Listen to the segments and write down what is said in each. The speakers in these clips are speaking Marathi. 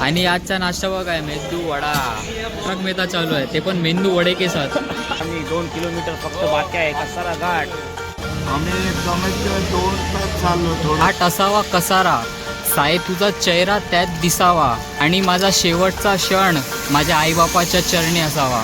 आणि आजचा नाश्ता बघा आहे मेंदू वडा. ट्रक मेहता चालू आहे ते पण मेंदू वडे के साथ. आम्ही दोन किलोमीटर फक्त बाकी आहे कसारा घाट. आम्ही कमीत कमी दोन तास चाललो थोडं. हा टसावा कसारा. साय तुझा चेहरा त्यात दिसावा. आणि माझा शेवटचा क्षण माझ्या आईबापाच्या चरणी असावा.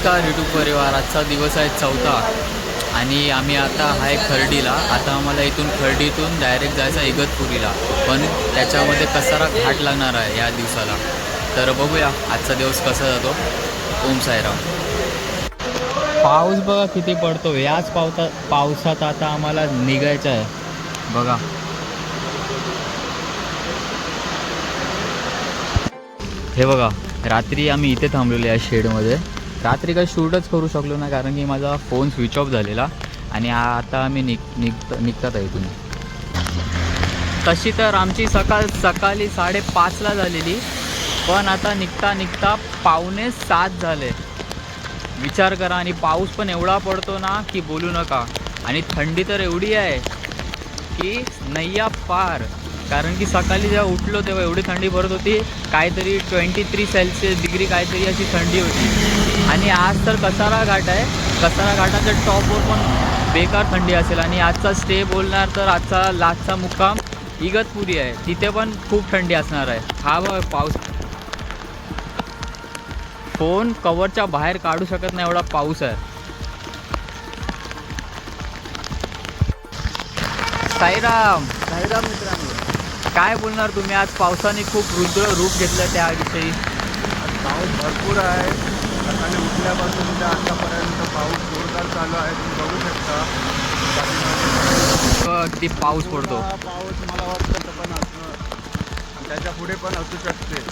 नमस्कार यूट्यूब परिवार. आजचा दिवस आहे चौथा. आणि आम्ही आता आहे खर्डीला. आता आम्हाला इथून खर्डीतून डायरेक्ट जायचं इगतपुरीला. पण त्याच्यामध्ये कसारा घाट लागणार आहे या दिवसाला. तर बघूया आजचा दिवस कसा जातो. ओम साईराम. पाऊस बघा किती पडतो. याच पावता पावसात आता आम्हाला निघायचं आहे. बघा. हे बघा रात्री आम्ही इथे थांबलेलो या शेडमध्ये रात्री काही शूटच करू शकलो ना कारण की माझा फोन स्विच ऑफ झालेला आणि आता आम्ही निघ निघत निघतात आहे इथून. तशी तर आमची सकाळ सकाळी साडेपाचला झालेली पण आता निघता निघता पावणे सात झाले. विचार करा आणि पाऊस पण एवढा पडतो ना की बोलू नका. आणि थंडी तर एवढी आहे की नैया पार. कारण की सकाळी जेव्हा उठलो तेव्हा एवढी थंडी भरत होती काहीतरी ट्वेंटी थ्री सेल्सिअस डिग्री काहीतरी अशी थंडी होती. आणि आज तर कसारा घाट आहे. कसारा घाटाच्या टॉपवर पण बेकार थंडी असेल आणि आजचा स्टे बोलणार तर आजचा लास्टचा मुक्काम इगतपुरी आहे. तिथे पण खूप थंडी असणार आहे. हा बघ पाऊस. फोन कवरच्या बाहेर काढू शकत नाही एवढा पाऊस आहे. साईराम. साईराम मित्रांनो. काय बोलणार तुम्ही? आज पावसाने खूप रुद्र रूप घेतलं त्याविषयी. पाऊस भरपूर आहे. सकाळी उठल्यापासून ते आतापर्यंत पाऊस जोरदार चालू आहे तुम्ही बघू शकता. किती पाऊस पडतो. पाऊस मला वाटतं पण असणं त्याच्या पुढे पण असू शकते.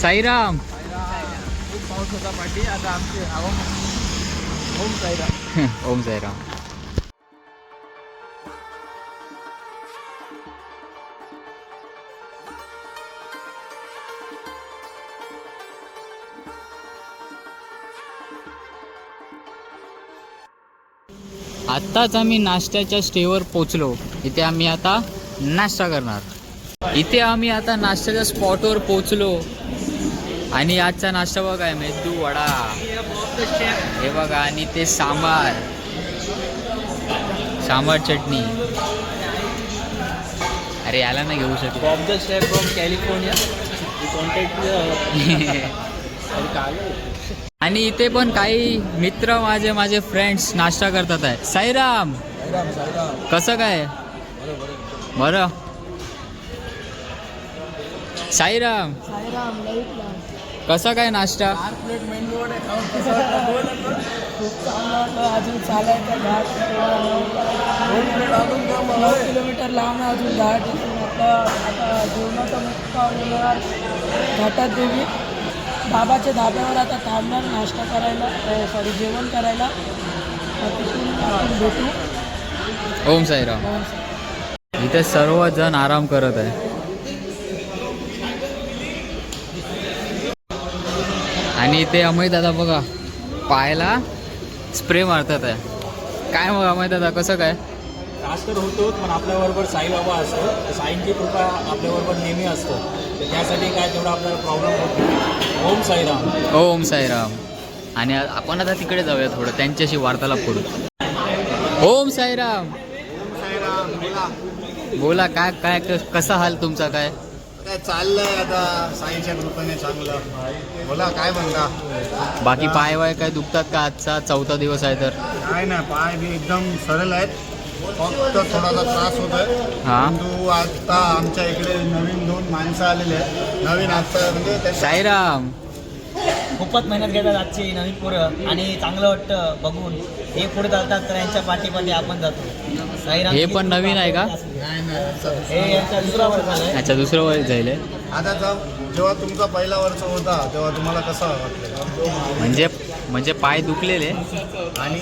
साईराम! खूप पाऊस होता पाठी आता आमचे ओम साईराम. ओम साईराम. आत्ताच आम्ही नाश्त्याच्या स्टेवर पोचलो. इथे आम्ही आता नाश्ता करणार. इथे आम्ही आता नाश्त्याच्या स्पॉटवर पोचलो. आणि आजचा नाश्ता बघा आहे मेदू वडा. हे बघा आणि ते सांबार. सांबार चटणी. अरे याला नाही घेऊ शकत. Bob the chef from California आणि इथे पण काही मित्र माझे माझे फ्रेंड्स नाश्ता करतात आहे. साईराम! साईराम साईराम. कसं काय? बरं साईराम! कसा काय नाश्ता? किलोमीटर लांब आहे अजून घाट. घाटात देवी. बाबाच्या धाब्यावर आता थांबणार नाश्ता करायला सॉरी जेवण करायला भेटू. ओम साईराम. इथे सर्वजण आराम करत आहे. आणि इथे अमय दादा बघा पायाला स्प्रे मारतात आहे. काय मग अमय दादा कसं काय? त्रास तर होतोच पण आपल्याबरोबर साईबाबा असतो. साईंची कृपा आपल्याबरोबर नेहमी असतं. तर त्यासाठी काय तेवढा आपल्याला प्रॉब्लेम होत नाही. ओम साईराम. ओम साईराम. आणि आपण आता तिकडे जाऊया थोडं त्यांच्याशी वार्तालाप करू. ओम साईराम. साईराम बोला बोला काय काय कसा हाल तुमचा काय? काय चाललंय आता? साईच्या कृपेने चांगलं. बोला काय म्हणता? बाकी पाय वाय काय दुखतात का आजचा चौथा दिवस आहे तर? काय नाही पाय बी एकदम सरळ आहेत. फक्त थोडासा त्रास होतोय. हा. परंतु आता आमच्या इकडे नवीन दोन माणसं आलेले आहेत. नवीन आता म्हणजे साईराम. खूपच मेहनत घेतात आजची नवीन पोरं. आणि चांगलं वाटतं बघून. हे पुढे जातात तर यांच्या पाठीपाठी आपण जातो. साईराम हे पण नवीन आहे का? नाही नाही असं- हे यांचा दुसरा वर्ग आहे अच्छा दुसरं वय जाईल हे. आता जर- जेव्हा तुमचा पहिला वर्ष होता तेव्हा तुम्हाला कसं वाटलं? म्हणजे म्हणजे पाय दुखलेले. आणि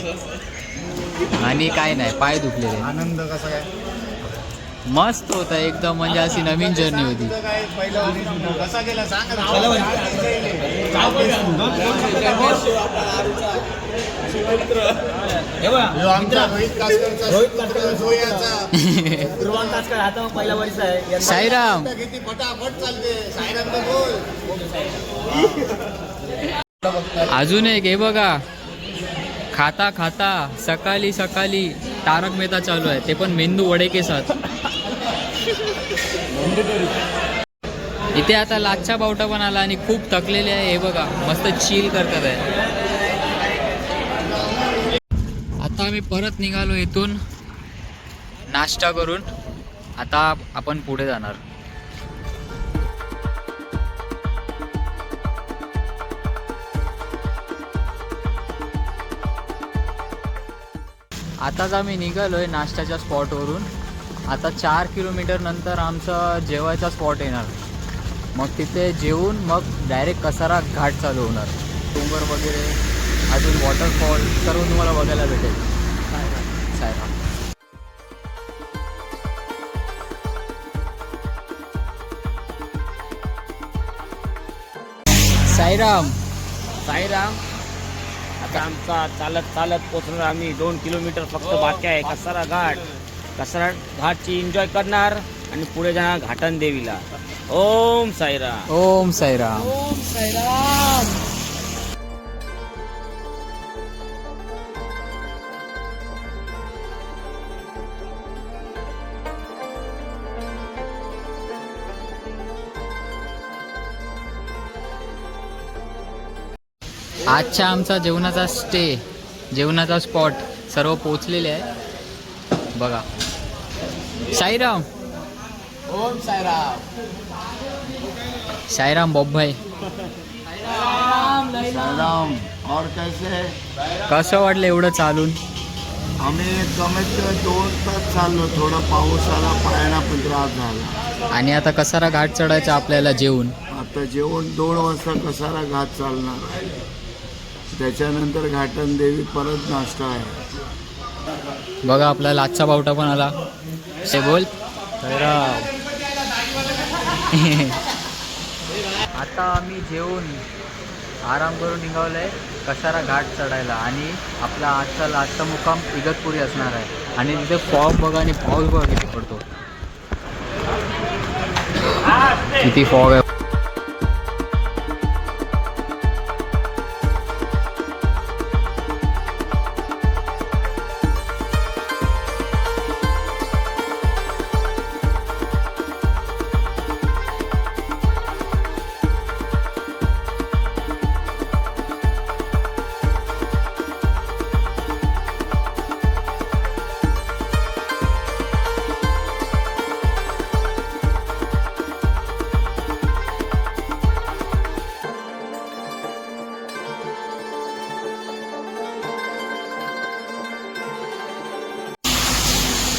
आणि काय नाही पाय दुखलेले आनंद कसा काय? मस्त होता एकदम म्हणजे अशी नवीन जर्नी होती. काय? पहिलं कसा गेला? सांग आमचा रोहित कासकरचा रोहित सोयाचा ध्रुवन कासकर. आता पहिला वर्ष आहे. साईराम. किती फटाफट चालते. सायरन तर बोल. अजून एक हे बघा. खाता खाता सकाळी सकाळी तारक मेहता चालू आहे. ते पण मेंदू वडे केसात इथे आता लाच्छा बावटा पण आला आणि खूप थकलेले आहे. हे बघा मस्त चिल करतात आहे. आता आम्ही परत निघालो इथून नाश्ता करून. आता आपण पुढे जाणार. आताच आम्ही निघालो आहे नाश्त्याच्या स्पॉटवरून. आता चार किलोमीटर नंतर आमचा जेवायचा स्पॉट येणार. मग तिथे जेवून मग डायरेक्ट कसारा घाट चालू होणार. डोंगर वगैरे अजून वॉटरफॉल सर्व तुम्हाला बघायला भेटेल. सायरा. साईराम साईराम आता आमचा चालत चालत पोचणार आम्ही. दोन किलोमीटर फक्त बाकी आहे. कसारा घाट. कसारा घाटची एन्जॉय करणार आणि पुढे जाणार घाटन देवीला. ओम साईराम. ओम साईराम. ओम साईराम. आजच्या आमचा जेवणाचा स्टे जेवणाचा स्पॉट सर्व पोचलेले आहे बघा. साईराम. ओम सायराम साईराम बॉब्बाई सायराम और कैसे कसं वाटलं एवढं चालून? आम्ही कमीत कमी दोन तास चाललो थोडा पाऊस आला पायाला पण त्रास झाला. आणि आता कसारा घाट चढायचं आपल्याला जेवून. आता जेवण दोन वाजता कसारा घाट चालणार आहे. त्याच्यानंतर घाटन देवी परत नाश्ता आहे. बघा आपला लाच्छा बावटा पण आला. ते बोल. आता आम्ही जेवून आराम करून निघालोय कसारा घाट चढायला आणि आपला आजचा लास्टचा मुक्काम इगतपुरी असणार आहे. आणि तिथे फॉग बघा आणि पाऊस बघा किती पडतो. किती फॉग आहे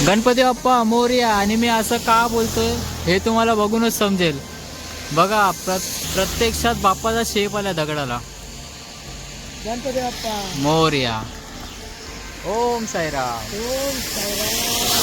गणपती बाप्पा मोर्या आणि मी असं का बोलतोय? हे तुम्हाला बघूनच समजेल. बघा प्र प्रत्यक्षात बाप्पाचा शेप आला दगडाला. गणपती बाप्पा. मोर्या. ओम साईराम. ओम साईराम.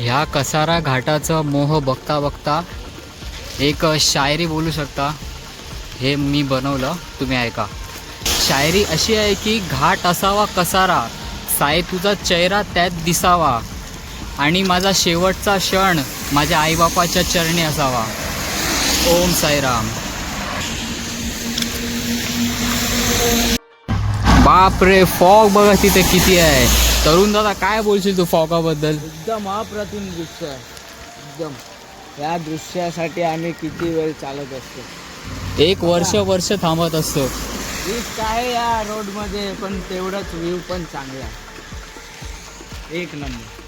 ह्या कसारा घाटाचं मोह बघता बघता एक शायरी बोलू शकता. हे मी बनवलं तुम्ही ऐका. शायरी अशी आहे की घाट असावा कसारा साय तुझा चेहरा त्यात दिसावा. आणि माझा शेवटचा क्षण माझ्या आईबापाच्या चरणी असावा. ओम साईराम. बाप रे फॉग बघा तिथे किती आहे. तरुण दादा काय बोलशील तू फॉगाबद्दल एकदम अप्रतिम दृश्य आहे. एकदम. या दृश्यासाठी आम्ही किती वेळ चालत असतो? एक वर्ष वर्ष थांबत असतो. रिस्क आहे या रोडमध्ये पण तेवढंच व्ह्यू पण चांगला आहे. एक नंबर.